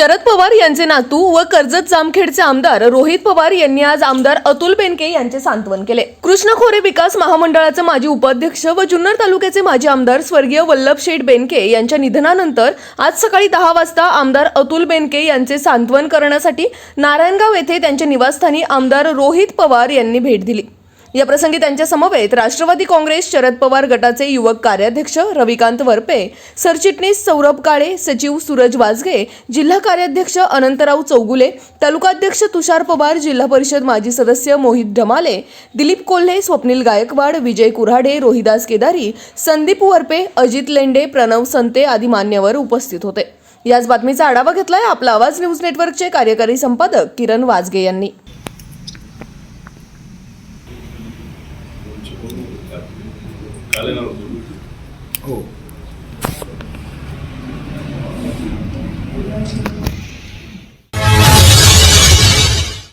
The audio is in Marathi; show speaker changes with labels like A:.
A: शरद पवार यांचे नातू व कर्जत जामखेडचे आमदार रोहित पवार यांनी आज आमदार अतुल बेनके यांचे सांत्वन केले. कृष्ण खोरे विकास महामंडळाचे माजी उपाध्यक्ष व जुन्नर तालुक्याचे माजी आमदार स्वर्गीय वल्लभ शेठ बेनके यांच्या निधनानंतर आज सकाळी दहा वाजता आमदार अतुल बेनके यांचे सांत्वन करण्यासाठी नारायणगाव येथे त्यांच्या निवासस्थानी आमदार रोहित पवार यांनी भेट दिली. याप्रसंगी त्यांच्यासमवेत त्यांच्या समवेत राष्ट्रवादी काँग्रेस शरद पवार गटाचे युवक कार्याध्यक्ष रविकांत वरपे सरचिटणीस सौरभ काळे सचिव सूरज वाजगे जिल्हा कार्याध्यक्ष अनंतराव चौगुले तालुकाध्यक्ष तुषार पवार जिल्हा परिषद माजी सदस्य मोहित ढमाले दिलीप कोल्हे स्वप्नील गायकवाड विजय कुऱ्हाडे रोहिदास केदारी संदीप वरपे अजित लेंडे प्रणव संते आदी मान्यवर उपस्थित होते. याच बातमीचा आढावा घेतलाय आपला आवाज न्यूज नेटवर्कचे कार्यकारी संपादक किरण वाजगे यांनी.
B: Calen a los
C: Oh.